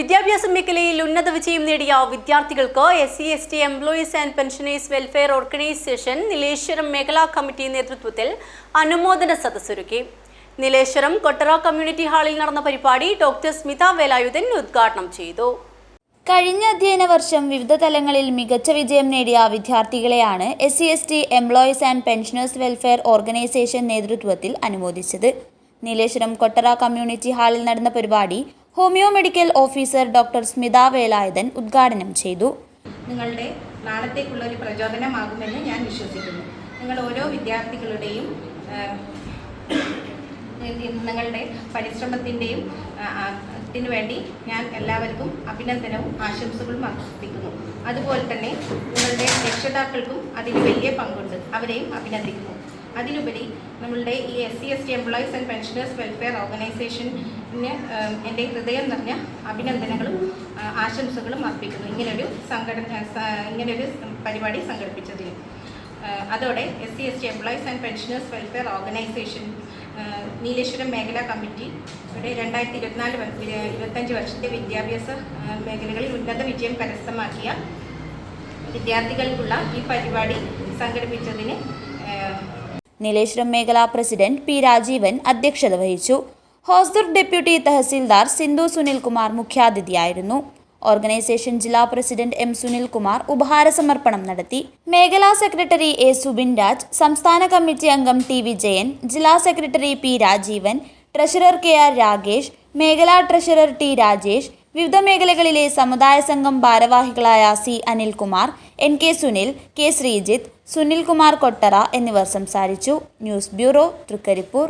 വിദ്യാഭ്യാസ മേഖലയിൽ ഉന്നത വിജയം നേടിയ വിദ്യാർത്ഥികൾക്ക് S C S T employees and pensioners welfare organisation Nileshwaram മേഖലാ കമ്മിറ്റി നേതൃത്വത്തിൽ അനുമോദന സദസ്സൊരുക്കി. നീലേശ്വരം കൊട്ടറ കമ്മ്യൂണിറ്റി ഹാളിൽ നടന്ന പരിപാടി ഡോക്ടർ സ്മിത വേലായുധൻ ഉദ്ഘാടനം ചെയ്തു. കഴിഞ്ഞ അധ്യയന വർഷം വിവിധ തലങ്ങളിൽ മികച്ച വിജയം നേടിയ വിദ്യാർത്ഥികളെയാണ് S C S T employees and pensioners welfare organisation നേതൃത്വത്തിൽ അനുമോദിച്ചത്. നീലേശ്വരം കൊട്ടറ കമ്മ്യൂണിറ്റി ഹാളിൽ നടന്ന പരിപാടി homeo medical officer doctor Smitha Velayudhan ഉദ്ഘാടനം ചെയ്തു. നിങ്ങളുടെ നാളത്തേക്കുള്ള ഒരു പ്രചോദനമാകുമെന്ന് ഞാൻ വിശ്വസിക്കുന്നു. നിങ്ങൾ ഓരോ വിദ്യാർത്ഥികളുടെയും നിങ്ങളുടെ പരിശ്രമത്തിന്റെയും ത്തിനു വേണ്ടി ഞാൻ എല്ലാവർക്കും അഭിനന്ദനവും ആശംസകളും അർപ്പിക്കുന്നു. അതുപോലെ തന്നെ നിങ്ങളുടെ രക്ഷിതാക്കൾക്കും അതിന് വലിയ പങ്കുണ്ട്. അവരെയും അഭിനന്ദിക്കുന്നു. അതിലുപരി നമ്മളുടെ ഈ S C S T employees and pensioners welfare ഓർഗനൈസേഷന് എന്റെ ഹൃദയം നിറഞ്ഞ അഭിനന്ദനങ്ങളും ആശംസകളും അർപ്പിക്കുന്നു. ഇങ്ങനൊരു സംഘടന ഇങ്ങനൊരു പരിപാടി സംഘടിപ്പിച്ചതിന് അതോടെ S C S T employees and pensioners welfare organisation Nileshwaram മേഖലാ കമ്മിറ്റി ഇവിടെ രണ്ടായിരത്തി ഇരുപത്തിനാല് ഇരുപത്തഞ്ച് വർഷത്തെ വിദ്യാഭ്യാസ മേഖലകളിൽ ഉന്നത വിജയം കരസ്ഥമാക്കിയ വിദ്യാർത്ഥികൾക്കുള്ള ഈ പരിപാടി സംഘടിപ്പിച്ചതിന് നീലേശ്വരം മേഖലാ പ്രസിഡന്റ് പി രാജീവൻ അധ്യക്ഷത വഹിച്ചു. ഹോസ്ദുർ ഡെപ്യൂട്ടി തഹസീൽദാർ സിന്ധു സുനിൽകുമാർ മുഖ്യാതിഥിയായിരുന്നു. ഓർഗനൈസേഷൻ ജില്ലാ പ്രസിഡന്റ് എം സുനിൽകുമാർ ഉപഹാരസമർപ്പണം നടത്തി. മേഖലാ സെക്രട്ടറി എ സുബിൻ രാജ് സംസ്ഥാന കമ്മിറ്റി അംഗം ടി വിജയൻ ജില്ലാ secretary P Rajeevan treasurer K R Ragesh മേഖലാ ട്രഷറർ ടി രാജേഷ് വിവിധ മേഖലകളിലെ സമുദായ സംഘം ഭാരവാഹികളായ C Anilkumar N K Sunil K Sreejith Sunilkumar Kottara എന്നിവർ സംസാരിച്ചു. News bureau Thrikaripur.